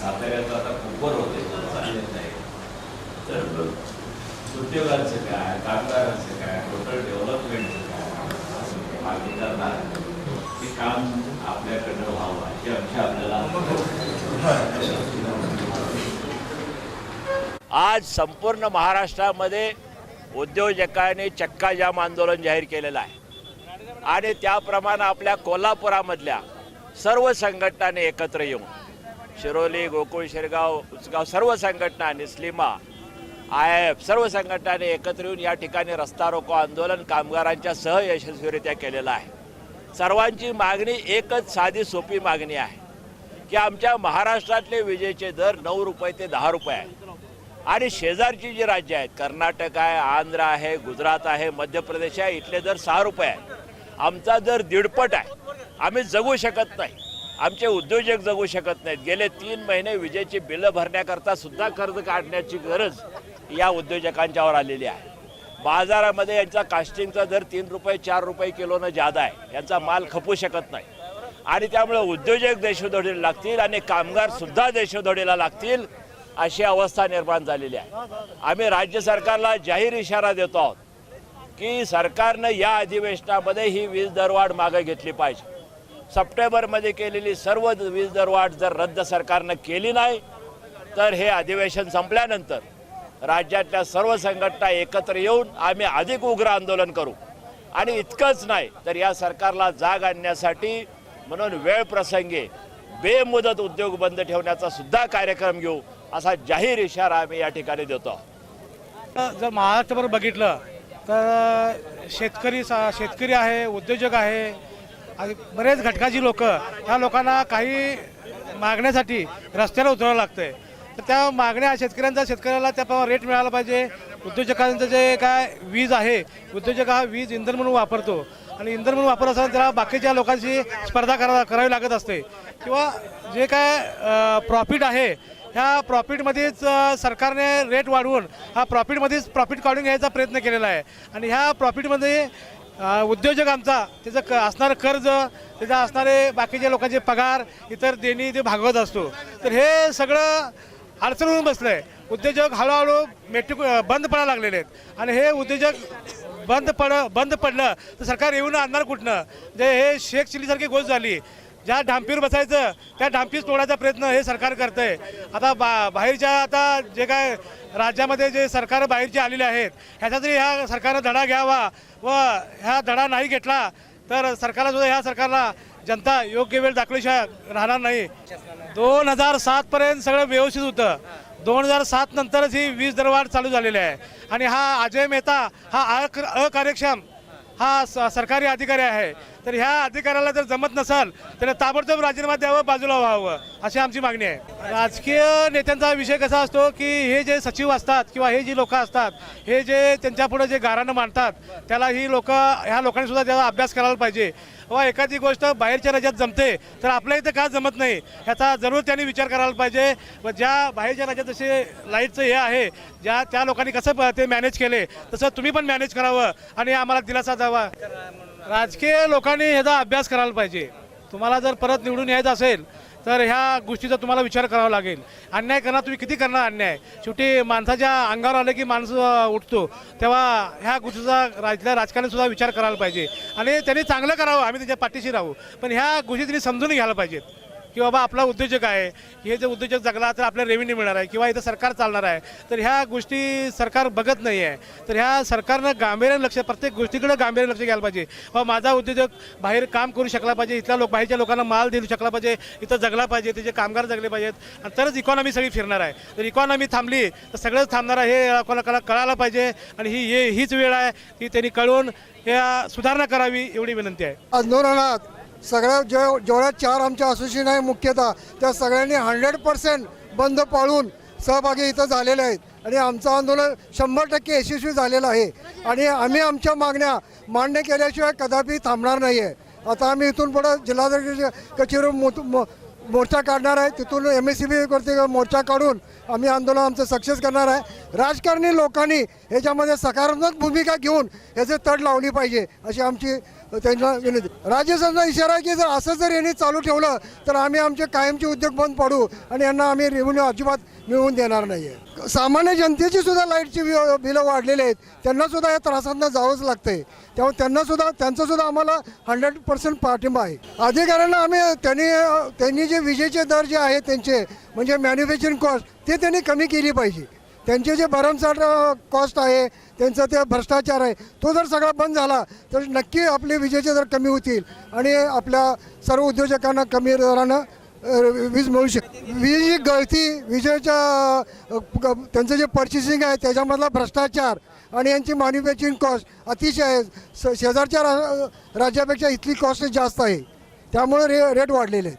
साताऱ्याचं आता होते नाही तर उद्योगांचं काय कामगारांचं काय डेव्हलपमेंटचं काय मागणी करणार ते काम आपल्याकडनं व्हावं अशी आमची आपल्याला आज संपूर्ण महाराष्ट्रामध्ये उद्योजकांनी चक्काजाम आंदोलन जाहीर केलेलं आहे. आणि त्याप्रमाणे आपल्या कोल्हापुरामधल्या सर्व संघटनांनी एकत्र येऊन शिरोली गोकुळ शिरगाव उचगाव सर्व संघटना निस्लिमा आय एफ सर्व संघटनांनी एकत्र येऊन या ठिकाणी रस्ता रोको आंदोलन कामगारांच्या सह यशस्वीरित्या केलेलं आहे. सर्वांची मागणी एकच साधी सोपी मागणी आहे की आमच्या महाराष्ट्रातले विजेचे दर नऊ रुपये ते दहा रुपये आहेत. आणि शेजारची जी राज्य आहेत कर्नाटक आहे आंध्र आहे गुजरात आहे मध्य प्रदेश आहे इथले दर सहा रुपये आहे आमचा दर दीडपट आहे आम्ही जगू शकत नाही. आमचे उद्योजक जगू शकत नाहीत. गेले तीन महिने विजेची बिलं भरण्याकरता सुद्धा कर्ज काढण्याची गरज या उद्योजकांच्यावर आलेली आहे. बाजारामध्ये यांचा कास्टिंगचा दर तीन रुपये चार रुपये किलोनं जादा आहे. यांचा माल खपू शकत नाही. आणि त्यामुळे उद्योजक देशोधडीला लागतील आणि कामगार सुद्धा देशोधडीला लागतील अशी अवस्था निर्माण झालेली आहे. आम्ही राज्य सरकारला जाहीर इशारा देतो आहोत. की सरकारनं या अधिवेशनामध्ये ही वीज दरवाढ मागे घेतली पाहिजे. सप्टेंबरमध्ये केलेली सर्व वीज दरवाढ जर रद्द सरकारनं केली नाही तर हे अधिवेशन संपल्यानंतर राज्यातल्या सर्व संघटना एकत्र येऊन आम्ही अधिक उग्र आंदोलन करू. आणि इतकंच नाही तर या सरकारला जाग आणण्यासाठी म्हणून वेळ प्रसंगी बेमुदत उद्योग बंद ठेवण्याचा सुद्धा कार्यक्रम घेऊ असा जाहीर इशारा आम्ही या ठिकाणी देतो. जर महाराष्ट्रभर बघितलं तर शेतकरी सा- शेतकरी आहे उद्योजक आहे आणि बरेच घटकाची लोक ह्या लोकांना काही मागण्यासाठी रस्त्याला उतरावं लागतंय. तर त्या मागण्या शेतकऱ्यांचा शेतकऱ्याला त्याप्रमाणे रेट मिळाला पाहिजे. उद्योजकांचं जे काय वीज आहे उद्योजक हा वीज इंधन म्हणून वापरतो. आणि इंधन म्हणून वापरत असताना त्याला बाकीच्या लोकांशी स्पर्धा करा करावी लागत असते. किंवा जे काय प्रॉफिट आहे ह्या प्रॉफिटमध्येच सरकारने रेट वाढवून हा प्रॉफिटमध्येच प्रॉफिट काढून घ्यायचा प्रयत्न केलेला आहे. आणि ह्या प्रॉफिटमध्ये उद्योजकांचा उद्योजक आमचा त्याचं क असणारं कर्ज त्याचं असणारे बाकीच्या लोकांचे पगार इतर देणी ते भागवत असतो. तर हे सगळं अडचण होऊन बसलं आहे उद्योजक हळूहळू मेट्रिक बंद पडायला लागलेले आहेत. आणि हे उद्योजक बंद पड बंद पडलं तर सरकार येऊन आणणार कुठनं? जे हे शेख चिलीसारखी गोष्ट झाली ज्या ढांपीवर बसायचं त्या ढांपीच तोडायचा प्रयत्न हे सरकार करतंय. आता बा बाहेरच्या आता जे काय राज्यामध्ये जे सरकार बाहेरचे आलेले आहेत ह्याचा जरी ह्या सरकारनं धडा घ्यावा व ह्या धडा नाही घेतला तर सरकारलासुद्धा ह्या सरकारला जनता योग्य वेळ दाखवल्याशिवाय राहणार नाही. दोन हजार सातपर्यंत सगळं व्यवस्थित होतं. दोन हजार सात नंतरच ही वीज दरवाढ चालू झालेली आहे. आणि हा अजय मेहता हा अक- अकार्यक्षम हा स- सरकारी अधिकारी आहे. तर ह्या अधिकाऱ्याला जर जमत नसेल तर ताबडतोब राजीनामा द्यावं बाजूला व्हावं अशी आमची मागणी आहे. राजकीय नेत्यांचा विषय कसा असतो की हे जे सचिव असतात किंवा हे जी लोक असतात हे जे त्यांच्यापुढे जे गारानं मांडतात त्याला ही लोक ह्या लोकांनी सुद्धा त्याचा अभ्यास करायला पाहिजे. व एखादी गोष्ट बाहेरच्या राज्यात जमते तर आपल्या इथं का जमत नाही? ह्याचा जरूर त्यांनी विचार करायला पाहिजे. व ज्या बाहेरच्या राज्यात जसे लाईटचं हे आहे ज्या त्या लोकांनी कसं प- ते मॅनेज केले तसं तुम्ही पण मॅनेज करावं आणि आम्हाला दिलासा द्यावा. राजकीय लोकांनी ह्याचा अभ्यास करायला पाहिजे. तुम्हाला जर परत निवडून यायचं असेल तर ह्या गोष्टीचा तुम्हाला विचार करावा लागेल. अन्याय करणार तुम्ही किती करणार अन्याय? शेवटी माणसाच्या अंगावर आले की माणूस उठतो. तेव्हा ह्या गोष्टीचा राज्यातल्या राजकारणीसुद्धा विचार करायला पाहिजे. आणि त्यांनी चांगलं करावं आम्ही त्याच्या पाठीशी राहू. पण ह्या गोष्टी त्यांनी समजून घ्यायला पाहिजेत. की बाबा आपला उद्योजक आहे हे जे उद्योजक जगला तर आपल्याला रेव्हेन्यू मिळणार आहे किंवा इथं सरकार चालणार आहे तर ह्या गोष्टी सरकार बघत नाही आहे तर ह्या सरकारनं गांभीर्यानं लक्ष प्रत्येक गोष्टीकडे गांभीर्यानं लक्ष घ्यायला पाहिजे. बाबा माझा उद्योजक बाहेर काम करू शकला पाहिजे इथल्या लोक बाहेरच्या लोकांना माल देऊ शकला पाहिजे इथं जगला पाहिजे त्याचे कामगार जगले पाहिजेत आणि तरच इकॉनॉमी सगळी फिरणार आहे. तर इकॉनॉमी थांबली तर सगळंच थांबणार आहे हे लोकांना कळायला पाहिजे आणि ही हे हीच वेळ आहे की त्यांनी कळून या सुधारणा करावी एवढी विनंती आहे. आंदोलनात सगळ्या जे जेवढ्या चार आमच्या असोसिएशन आहे मुख्यतः त्या सगळ्यांनी हंड्रेड पर्सेंट बंद पाळून सहभागी इथं झालेले आहेत. आणि आमचं आंदोलन शंभर टक्के यशस्वी झालेलं आहे. आणि आम्ही आमच्या मागण्या मान्य केल्याशिवाय कदापि थांबणार नाही आहे आता आम्ही इथून पुढं जिल्हाधिकारी कचेरी मोर्चा काढणार आहे. तिथून एम एस सी बीवरती मोर्चा काढून आम्ही आंदोलन आमचं सक्सेस करणार आहे. राजकारणी लोकांनी ह्याच्यामध्ये सकारात्मक भूमिका घेऊन ह्याचे तड लावली पाहिजे अशी आमची त्यांना विनंती. राज्य सरकारचा इशारा आहे की जर असं जर यांनी चालू ठेवलं तर आम्ही आमचे कायमचे उद्योग बंद पाडू आणि यांना आम्ही रेव्हेन्यू अजिबात मिळवून देणार नाही आहे सामान्य जनतेची सुद्धा लाईटची बिलं वाढलेली आहेत. त्यांना सुद्धा या त्रासातनं जावंच लागतंय. त्यामुळे त्यांना सुद्धा त्यांचा सुद्धा आम्हाला हंड्रेड पर्सेंट पाठिंबा आहे. अधिकाऱ्यांना आम्ही त्यांनी त्यांनी जे विजेचे दर जे आहेत त्यांचे म्हणजे मॅन्युफॅक्चरिंग कॉस्ट ते त्यांनी कमी केली पाहिजे. त्यांचे जे भरमसाठ कॉस्ट आहे त्यांचा ते भ्रष्टाचार आहे तो जर सगळा बंद झाला तर नक्की आपले विजेचे दर कमी होतील आणि आपल्या सर्व उद्योजकांना कमी दरानं वीज मिळू शकते वीज ही गळती विजेच्या त्यांचं जे पर्चेसिंग आहे त्याच्यामधला भ्रष्टाचार आणि यांची मॅन्युफॅक्चरिंग कॉस्ट अतिशय आहे स- शेजारच्या रा राज्यापेक्षा इथली कॉस्ट जास्त आहे. त्यामुळे रे रेट वाढलेले आहेत.